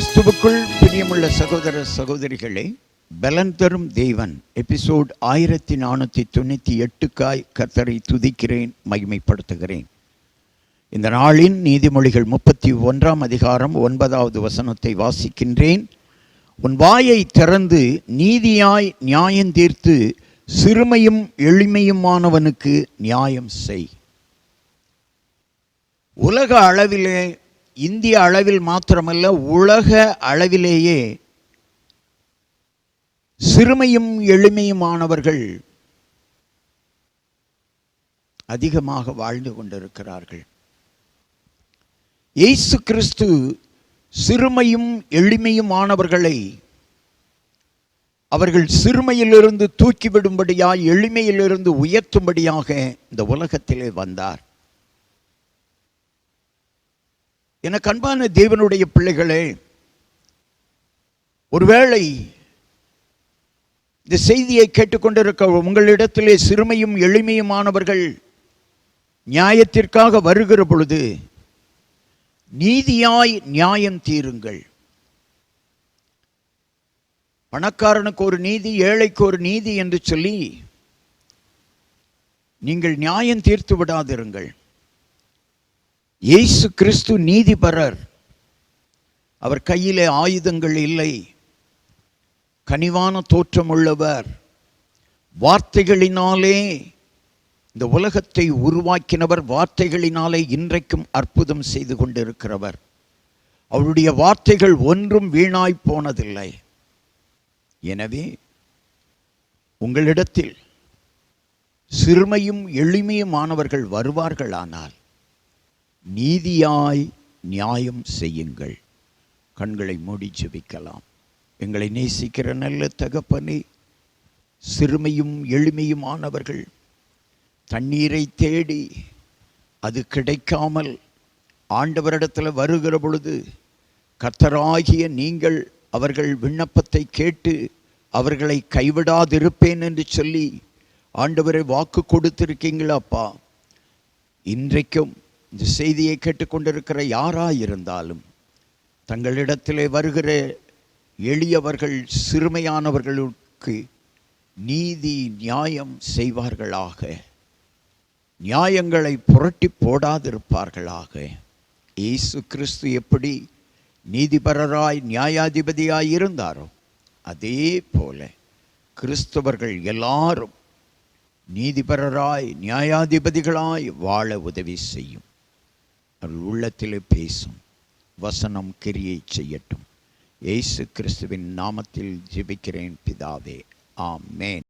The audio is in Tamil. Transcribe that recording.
கிறிஸ்துவுக்குள் பிரியமுள்ள சகோதர சகோதரிகளே பலன் தரும் தேவன். எபிசோட் ஆயிரத்தி நானூற்றி தொண்ணூற்றி எட்டுக்காய் கர்த்தரை துதிக்கிறேன் மகிமைப்படுத்துகிறேன். இந்த நாளின் நீதிமொழிகள் முப்பத்தி ஒன்றாம் அதிகாரம் ஒன்பதாவது வசனத்தை வாசிக்கின்றேன். உன் வாயை திறந்து நீதியாய் நியாயம் தீர்த்து சிறுமையும் எளிமையுமானவனுக்கு நியாயம் செய். உலக அளவிலே இந்திய அளவில் மாத்திரமல்ல உலக அளவிலேயே சிறுமையும் எளிமையுமானவர்கள் அதிகமாக வாழ்ந்து கொண்டிருக்கிறார்கள். இயேசு கிறிஸ்து சிறுமையும் எளிமையுமானவர்களை அவர்கள் சிறுமையிலிருந்து தூக்கிவிடும்படியாக எளிமையிலிருந்து உயர்த்தும்படியாக இந்த உலகத்திலே வந்தார். எனக்கு அன்பான தேவனுடைய பிள்ளைகளே ஒருவேளை இந்த செய்தியை கேட்டுக்கொண்டிருக்க உங்களிடத்திலே சிறுமையும் எளிமையுமானவர்கள் நியாயத்திற்காக வருகிற பொழுது நீதியாய் நியாயம் தீருங்கள். பணக்காரனுக்கு ஒரு நீதி ஏழைக்கு ஒரு நீதி என்று சொல்லி நீங்கள் நியாயம் தீர்த்து விடாதிருங்கள். இயேசு கிறிஸ்து நீதிபரர். அவர் கையிலே ஆயுதங்கள் இல்லை. கனிவான தோற்றமுள்ளவர். வார்த்தைகளினாலே இந்த உலகத்தை உருவாக்கினவர் வார்த்தைகளினாலே இன்றைக்கும் அற்புதம் செய்து கொண்டிருக்கிறவர். அவருடைய வார்த்தைகள் ஒன்றும் வீணாய் போனதில்லை. எனவே உங்களிடத்தில் சிறுமையும் எளிமையுமானவர்கள் வருவார்களானால் நீதியாய் நியாயம் செய்யுங்கள். கண்களை மூடி ஜெபிக்கலாம். எங்களை நேசிக்கிற நல்ல தகப்பனே சிறுமையும் எளிமையுமானவர்கள் தண்ணீரை தேடி அது கிடைக்காமல் ஆண்டவரிடத்தில் வருகிற பொழுது கத்தராகிய நீங்கள் அவர்கள் விண்ணப்பத்தை கேட்டு அவர்களை கைவிடாதிருப்பேன் என்று சொல்லி ஆண்டவரை வாக்கு கொடுத்திருக்கீங்களாப்பா இன்றைக்கும் இந்த செய்தியை கேட்டுக்கொண்டிருக்கிற யாராயிருந்தாலும் தங்களிடத்திலே வருகிற எளியவர்கள் சிறுமையானவர்களுக்கு நீதி நியாயம் செய்வார்களாக. நியாயங்களை புரட்டி போடாதிருப்பார்களாக. இயேசு கிறிஸ்து எப்படி நீதிபரராய் நியாயாதிபதியாய் இருந்தாரோ அதே போல கிறிஸ்தவர்கள் எல்லாரும் நீதிபரராய் நியாயாதிபதிகளாய் வாழ உதவி செய்யும். அவர் உள்ளத்திலே பேசும் வசனம் கிரியை செய்யட்டும். ஏசு கிறிஸ்துவின் நாமத்தில் ஜெபிக்கிறேன் பிதாவே. ஆமேன்.